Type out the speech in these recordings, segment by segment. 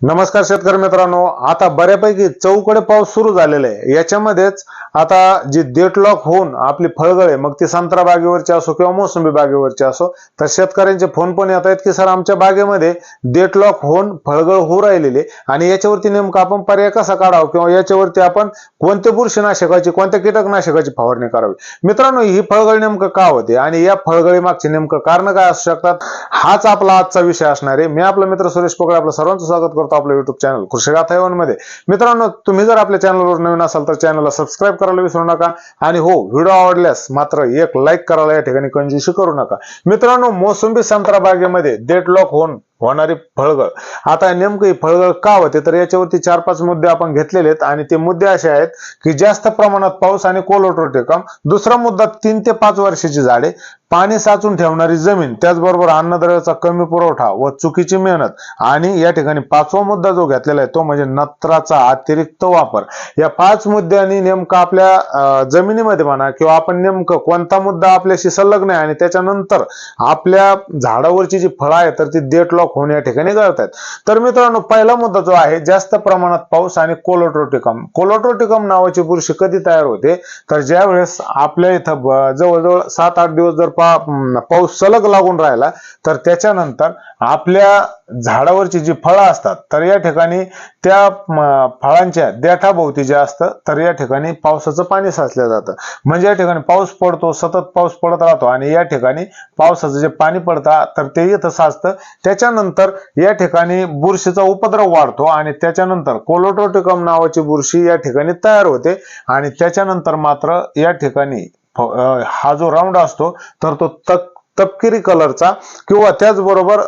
नमस्कार शेतकरी मित्रांनो आता बऱ्यापैकी चौकडे पाऊस सुरू झालेला आहे. याच्यामध्येच आता जी डेटलॉक होऊन आपली फळगळे मग ती संत्रा बागेवरची असो किंवा मोसंबी बागेवरची असो तर शेतकऱ्यांचे फोन पण येत आहेत की सर आमच्या बागेमध्ये डेटलॉक होऊन फळगळ होऊ राहिलेली आणि याच्यावरती नेमकं आपण पर्याय कसा काढावा किंवा याच्यावरती आपण कोणत्या बुरशीनाशकाची कोणत्या कीटकनाशकाची फवारणी करावी? मित्रांनो ही फळगळ नेमकं का होते आणि या फळगळी मागची नेमकं कारण काय असू शकतात हाच आपला आजचा विषय असणार आहे. मी आपला मित्र सुरेश पोकळे आपलं सर्वांचं स्वागत करतो. आपलं युट्यूब चॅनल कृषी गाथा मध्ये मित्रांनो तुम्ही जर आपल्या चॅनलवर नवीन असाल तर चॅनलला सबस्क्राईब करायला विसरू नका. आणि हो व्हिडिओ आवडल्यास मात्र एक लाईक करायला या ठिकाणी कंजूशी करू नका. मित्रांनो मोसंबी संत्रा बागेमध्ये डेडलॉक होऊन होणारी फळगळ. आता नेमकं ही फळगळ का होते? तर याच्यावरती चार पाच मुद्दे आपण घेतलेले आहेत आणि ते मुद्दे असे आहेत की जास्त प्रमाणात पाऊस आणि कोलोट्रोटिकम दुसरा मुद्दा तीन ते पाच वर्षाची झाडे पाणी साचून ठेवणारी जमीन त्याचबरोबर अन्नद्रव्याचा कमी पुरवठा व चुकीची मेहनत. आणि या ठिकाणी पाचवा मुद्दा जो घेतलेला आहे तो म्हणजे नत्राचा अतिरिक्त वापर. या पाच मुद्द्यांनी नेमकं आपल्या जमिनीमध्ये म्हणा किंवा आपण नेमकं कोणता मुद्दा आपल्याशी संलग्न आहे आणि त्याच्यानंतर आपल्या झाडावरची जी फळं आहेत तर ती डेटलॉक होऊन या ठिकाणी गळत आहेत तर मित्रांनो पहिला मुद्दा जो आहे जास्त प्रमाणात पाऊस आणि कोलोट्रोटिकम. कोलोट्रोटिकम नावाची बुरशी कधी तयार होते? तर ज्या वेळेस आपल्या इथं जवळजवळ सात आठ दिवस जर पा पाऊस सलग लागून राहिला तर त्याच्यानंतर आपल्या झाडावरची जी फळं असतात तर या ठिकाणी त्या फळांच्या देठाभोवती जे असतं तर या ठिकाणी पावसाचं पाणी साचलं जातं. म्हणजे या ठिकाणी पाऊस पडतो सतत पाऊस पडत राहतो आणि या ठिकाणी पावसाचं जे पाणी पडतं तर ते इथं साचतं. त्याच्यानंतर या ठिकाणी बुरशीचा उपद्रव वाढतो आणि त्याच्यानंतर कोलोटोटिकम नावाची बुरशी या ठिकाणी तयार होते आणि त्याच्यानंतर मात्र या ठिकाणी हा जो राऊंड असतो तर तो तक तपकिरी कलरचा किंवा त्याचबरोबर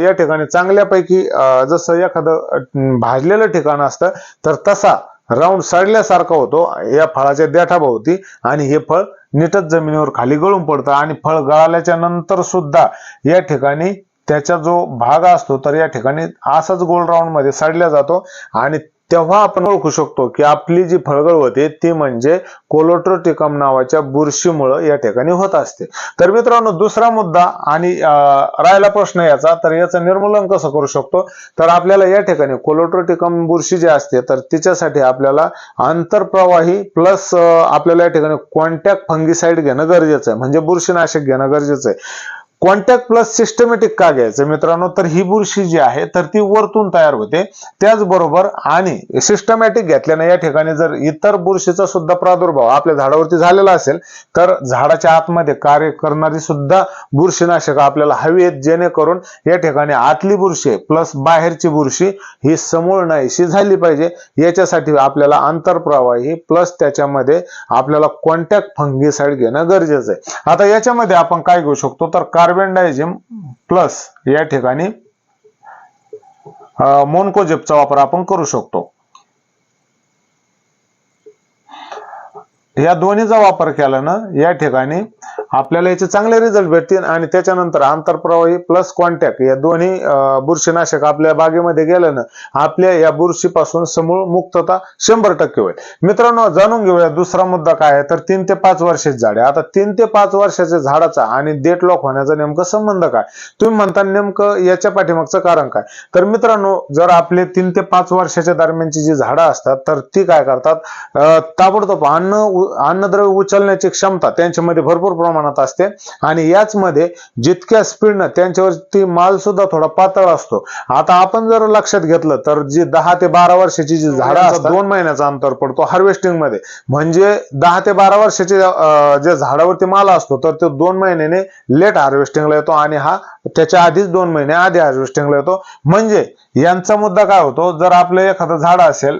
या ठिकाणी चांगल्यापैकी जसं एखादं भाजलेलं ठिकाण असतं तर तसा राऊंड सडल्यासारखा होतो. या फळाच्या देठाभोवती आणि हे फळ नीटच जमिनीवर खाली गळून पडतं आणि फळ गळाल्याच्या नंतर सुद्धा या ठिकाणी त्याचा जो भाग असतो तर या ठिकाणी असाच गोल राऊंडमध्ये सडल्या जातो आणि तेव्हा आपण ओळखू शकतो की आपली जी फळगळ होते ती म्हणजे कोलोट्रोटिकम नावाच्या बुरशीमुळं या ठिकाणी होत असते. तर मित्रांनो दुसरा मुद्दा आणि राहिला प्रश्न याचा तर याचं निर्मूलन कसं करू शकतो? तर आपल्याला या ठिकाणी कोलोट्रोटिकम बुरशी जी असते तर तिच्यासाठी आपल्याला आंतरप्रवाही प्लस आपल्याला या ठिकाणी कॉन्टॅक्ट फंगिसाईड घेणं गरजेचं आहे. म्हणजे बुरशीनाशक घेणं गरजेचं आहे. कॉन्टॅक्ट प्लस सिस्टमॅटिक का घ्यायचं? मित्रांनो तर ही बुरशी जी आहे तर ती वरतून तयार होते. त्याचबरोबर आणि सिस्टमॅटिक घेतल्याने या ठिकाणी जर इतर बुरशीचा सुद्धा प्रादुर्भाव आपल्या झाडावरती झालेला असेल तर झाडाच्या आतमध्ये कार्य करणारी सुद्धा बुरशीनाशक आपल्याला हवी आहेत जेणेकरून या ठिकाणी आतली बुरशी प्लस बाहेरची बुरशी ही समूळ नाहीशी झाली पाहिजे. याच्यासाठी आपल्याला आंतरप्रवाही प्लस त्याच्यामध्ये आपल्याला कॉन्टॅक्ट फंगीसाईड घेणं गरजेचं आहे. आता याच्यामध्ये आपण काय घेऊ शकतो? तर कार्बेंडायझिम प्लस या ठिकाणी मोनकोजेपचा वापर आपण करू शकतो. या दोन्हीचा वापर केल्यानं या ठिकाणी आपल्याला याचे चांगले रिझल्ट भेटतील आणि त्याच्यानंतर आंतरप्रवाही प्लस कॉन्टॅक्ट या दोन्ही बुरशीनाशक आपल्या बागेमध्ये गेल्यानं आपल्या या बुरशीपासून समूळ मुक्तता शंभर टक्के होईल. मित्रांनो जाणून घेऊया दुसरा मुद्दा काय आहे. तर तीन ते पाच वर्षाची झाडे आता तीन ते पाच वर्षाच्या झाडाचा आणि डेट लॉक होण्याचा नेमकं संबंध काय? तुम्ही म्हणता नेमकं याच्या पाठीमागचं कारण काय? तर मित्रांनो जर आपले तीन ते पाच वर्षाच्या दरम्यानची जी झाडं असतात तर ती काय करतात? ताबडतोब अन्न उ- अन्नद्रव्य उचलण्याची क्षमता त्यांच्यामध्ये भरपूर प्रमाणात असते. आणि याच मध्ये जितक्या स्पीडनं त्यांच्यावरती माल सुद्धा थोडा पातळ असतो. आता आपण जर लक्षात घेतलं तर जी दहा ते बारा वर्षाची जी झाडं असतात दोन महिन्याचा अंतर पडतो हार्वेस्टिंगमध्ये. म्हणजे दहा ते बारा वर्षाचे जे झाडावरती माल असतो तर तो दोन महिन्याने लेट हार्वेस्टिंगला येतो आणि हा त्याच्या आधीच दोन महिने आधी हार्वेस्टिंगला येतो. म्हणजे यांचा मुद्दा काय होतो? जर आपलं एखादं झाड असेल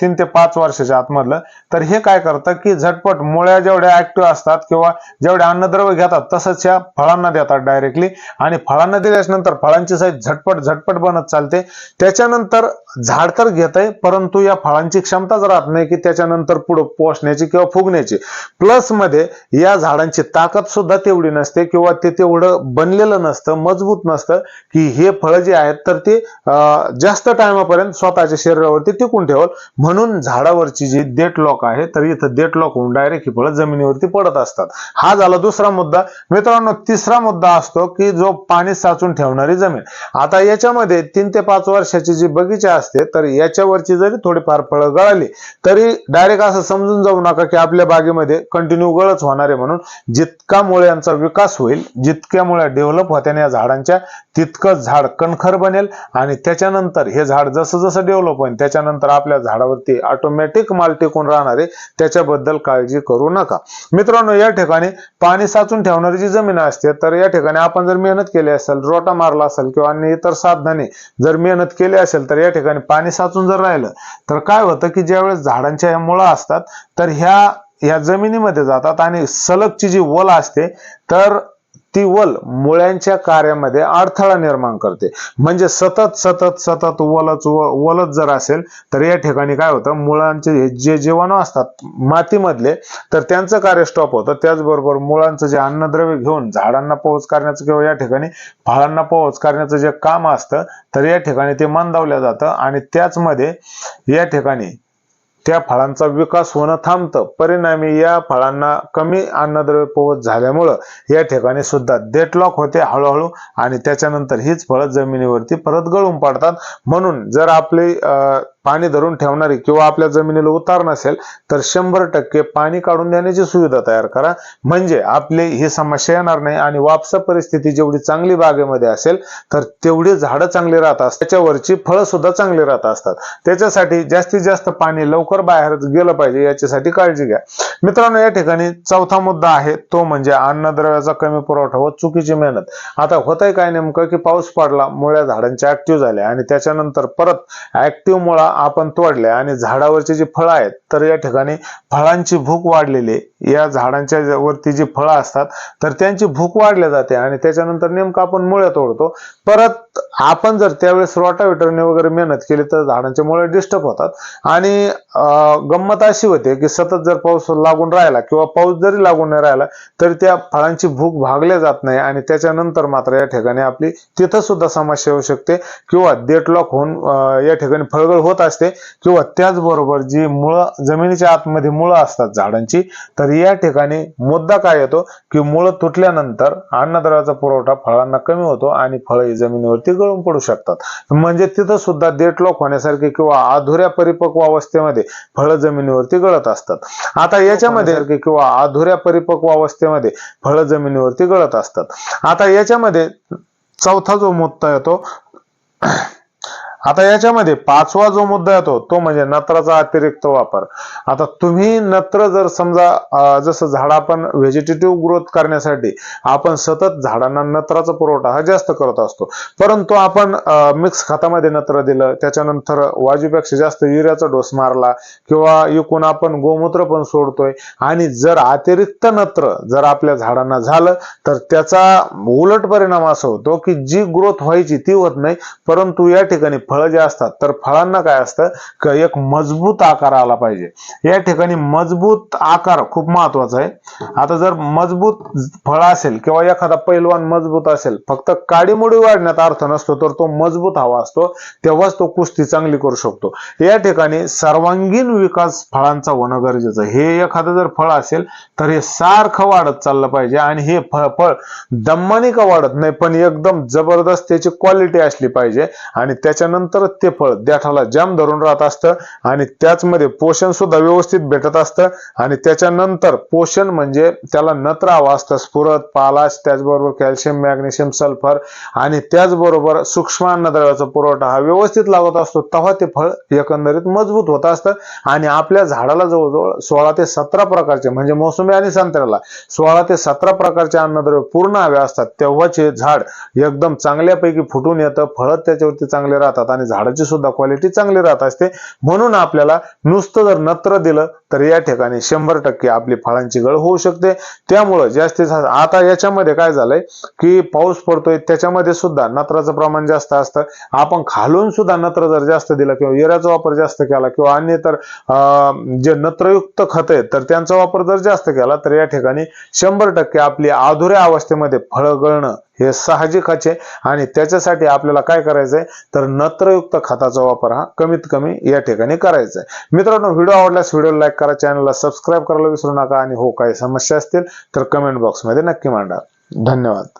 तीन ते पाच वर्षाच्या आतमधलं तर हे काय करतं की झटपट मुळ्या जेवढ्या ऍक्टिव्ह असतात किंवा जेवढ्या अन्नद्रव्य घेतात तसंच या फळांना देतात डायरेक्टली. आणि फळांना दिल्याच्या नंतर फळांची साईज झटपट झटपट बनत चालते. त्याच्यानंतर झाड तर घेत आहे परंतु या फळांची क्षमताच राहत नाही की त्याच्यानंतर पुढे पोचण्याची किंवा फुगण्याची. प्लसमध्ये या झाडांची ताकद सुद्धा तेवढी नसते किंवा ते तेवढं बनलेलं नसतं मजबूत नसतं की हे फळं जे आहेत तर ते जास्त टायमापर्यंत स्वतःच्या शरीरावरती टिकून ठेवल. म्हणून झाडावरची जी डेट लॉक आहे तर इथं डेट लॉक होऊन डायरेक्ट ही फळं जमिनीवरती पडत असतात. हा झाला दुसरा मुद्दा. मित्रांनो तिसरा मुद्दा असतो की जो पाणी साचून ठेवणारी जमीन. आता याच्यामध्ये तीन ते पाच वर्षाची जी बगीचा असते तर याच्यावरची जरी थोडीफार फळं गळाली तरी डायरेक्ट असं समजून जाऊ नका की आपल्या बागेमध्ये कंटिन्यू गळच होणार आहे म्हणून. जितका मुळ्यांचा विकास होईल जितक्या मुळ्या डेव्हलप होत्या या झाडांच्या तितकं झाड कणखर बनेल आणि त्याच्यानंतर हे झाड जसं जसं डेव्हलप होईल त्याच्यानंतर आपल्या झाडावरती ऑटोमॅटिक माल टिकून राहणार आहे त्याच्याबद्दल काळजी करू नका. मित्रांनो या ठिकाणी पाणी साचून ठेवणारी जी जमीन असते तर या ठिकाणी आपण जर मेहनत केली असेल रोटा मारला असेल किंवा अन्य इतर साधनाने जर मेहनत केली असेल तर या ठिकाणी पाणी साचून जर राहिलं तर काय होतं की ज्यावेळेस झाडांच्या ह्या मुळा असतात तर ह्या ह्या जमिनीमध्ये जातात आणि सलगची जी वल असते तर ती वल मुळ्यांच्या कार्यामध्ये अडथळा निर्माण करते. म्हणजे सतत सतत सतत वलच वलच जर असेल तर या ठिकाणी काय होतं? मुळांचे जे जीवाणू असतात मातीमधले तर त्यांचं कार्य स्टॉप होतं. त्याचबरोबर मुळांचं जे अन्नद्रव्य घेऊन झाडांना पोहोच करण्याचं किंवा या ठिकाणी फळांना पोहोच करण्याचं जे काम असतं तर या ठिकाणी ते मंदावलं जातं आणि त्याचमध्ये या ठिकाणी त्या फळांचा विकास होणं थांबतं. परिणामी या फळांना कमी अन्नद्रव्य पोहोच झाल्यामुळं या ठिकाणी सुद्धा डेटलॉक होते हळूहळू आणि त्याच्यानंतर हीच फळं जमिनीवरती परत गळून पडतात. म्हणून जर आपली पाणी धरून ठेवणारी किंवा आपल्या जमिनीला उतार नसेल तर शंभर टक्के पाणी काढून देण्याची सुविधा तयार करा. म्हणजे आपली ही समस्या येणार नाही आणि वापसा परिस्थिती जेवढी चांगली बागेमध्ये असेल तर तेवढी झाडं चांगली राहत असतात. त्याच्यावरची फळं सुद्धा चांगली राहत असतात. त्याच्यासाठी जास्तीत जास्त पाणी लवकर बाहेर गेलं पाहिजे याच्यासाठी काळजी घ्या. मित्रांनो या ठिकाणी चौथा मुद्दा आहे तो म्हणजे अन्नद्रव्याचा कमी पुरवठा व चुकीची मेहनत. आता होतंय काय नेमकं की पाऊस पडला मुळ्या झाडांच्या ऍक्टिव्ह झाल्या आणि त्याच्यानंतर परत ऍक्टिव्ह मुळा आपण तोडल्या आणि झाडावरचे जी फळं आहेत तर या ठिकाणी फळांची भूक वाढलेली या झाडांच्या वरती जी फळं असतात तर त्यांची भूक वाढल्या जाते आणि त्याच्यानंतर नेमकं आपण मुळ्या तोडतो. परत आपण जर त्यावेळेस रोटावेटरने वगैरे मेहनत केली तर झाडांचे मुळे डिस्टर्ब होतात. आणि गंमत अशी होते की सतत जर पाऊस लागून राहिला किंवा पाऊस जरी लागून नाही राहिला तरी त्या फळांची भूक भागल्या जात नाही आणि त्याच्यानंतर मात्र या ठिकाणी आपली तिथं सुद्धा समस्या येऊ शकते किंवा डेटलॉक होऊन या ठिकाणी फळगळ होत असते किंवा त्याचबरोबर जी मुळं जमिनीच्या आतमध्ये मुळं असतात झाडांची तर या ठिकाणी मुद्दा काय येतो की मुळं तुटल्यानंतर अन्नद्रव्याचा पुरवठा फळांना कमी होतो आणि फळं ही जमिनीवरती गळून पडू शकतात. म्हणजे तिथं सुद्धा डेटलॉक होण्यासारखे किंवा अधुऱ्या परिपक्व अवस्थेमध्ये फळं जमिनीवरती गळत असतात. आता याच्यामध्ये किंवा अधुऱ्या परिपक्व अवस्थेमध्ये फळं जमिनीवरती गळत असतात. आता याच्यामध्ये चौथा जो मुद्दा येतो आता याच्यामध्ये पाचवा जो मुद्दा येतो तो म्हणजे नत्राचा अतिरिक्त वापर. आता तुम्ही नत्र जर समजा जसं झाड आपण व्हेजिटेटिव्ह ग्रोथ करण्यासाठी आपण सतत झाडांना नत्राचा पुरवठा हा जास्त करत असतो. परंतु आपण मिक्स खतामध्ये नत्र दिलं त्याच्यानंतर वाजूपेक्षा जास्त युरियाचा डोस मारला किंवा एकूण आपण गोमूत्र पण सोडतोय आणि जर अतिरिक्त नत्र जर आपल्या झाडांना झालं तर त्याचा उलट परिणाम असा होतो की जी ग्रोथ व्हायची ती होत नाही परंतु या ठिकाणी फळं जे असतात तर फळांना काय असतं? एक मजबूत आकार आला पाहिजे. या ठिकाणी मजबूत आकार खूप महत्त्वाचा आहे. आता जर मजबूत फळ असेल किंवा एखादा पैलवान मजबूत असेल फक्त काडीमोडी वाढण्यात अर्थ नसतो तर तो मजबूत हवा असतो. तेव्हाच तो कुस्ती चांगली करू शकतो. या ठिकाणी सर्वांगीण विकास फळांचा होणं गरजेचं आहे. हे एखादं जर फळ असेल तर हे सारखं वाढत चाललं पाहिजे आणि हे फळ फळ दम्मानी का वाढत नाही? पण एकदम जबरदस्त त्याची क्वालिटी असली पाहिजे आणि त्याच्यानंतर ते फळ देठाला जाम धरून राहत असतं आणि त्याचमध्ये पोषण सुद्धा व्यवस्थित भेटत असतं. आणि त्याच्यानंतर पोषण म्हणजे त्याला नत्र हवं असतं स्फुरत पालाश त्याचबरोबर कॅल्शियम मॅग्नेशियम सल्फर आणि त्याचबरोबर सूक्ष्म अन्नद्रव्याचा पुरवठा हा व्यवस्थित लागत असतो. तेव्हा ते फळ एकंदरीत मजबूत होत असतं. आणि आपल्या झाडाला जवळजवळ सोळा ते सतरा प्रकारचे म्हणजे मोसंबी आणि संत्र्याला सोळा ते सतरा प्रकारचे अन्नद्रव्य पूर्ण हवे असतात. तेव्हाच हे झाड एकदम चांगल्यापैकी फुटून येतं फळ त्याच्यावरती चांगले राहतात. आणि झाडाची सुद्धा क्वालिटी चांगली राहत असते. म्हणून आपल्याला नुसतं जर नत्र दिलं तर या ठिकाणी शंभर टक्के आपली फळांची गळ होऊ शकते. त्यामुळं जास्तीत जास्त आता याच्यामध्ये काय झालंय की पाऊस पडतोय त्याच्यामध्ये सुद्धा नत्राचं प्रमाण जास्त असतं. आपण खालून सुद्धा नत्र जर जास्त दिलं किंवा युरियाचा वापर जास्त केला किंवा अन्य तर जे नत्रयुक्त खत आहेत तर त्यांचा वापर जर जास्त केला तर या ठिकाणी शंभर टक्के आपली अधुऱ्या अवस्थेमध्ये फळं गळणं हे साहजिकच आहे. आणि त्याच्यासाठी आपल्याला काय करायचंय? तर नत्रयुक्त खताचा वापर हा कमीत कमी या ठिकाणी करायचा आहे मित्रांनो व्हिडिओ आवडल्यास व्हिडिओ लाईक करा चॅनलला सबस्क्राईब करायला विसरू नका. आणि हो काही समस्या असतील तर कमेंट बॉक्समध्ये नक्की मांडा. धन्यवाद.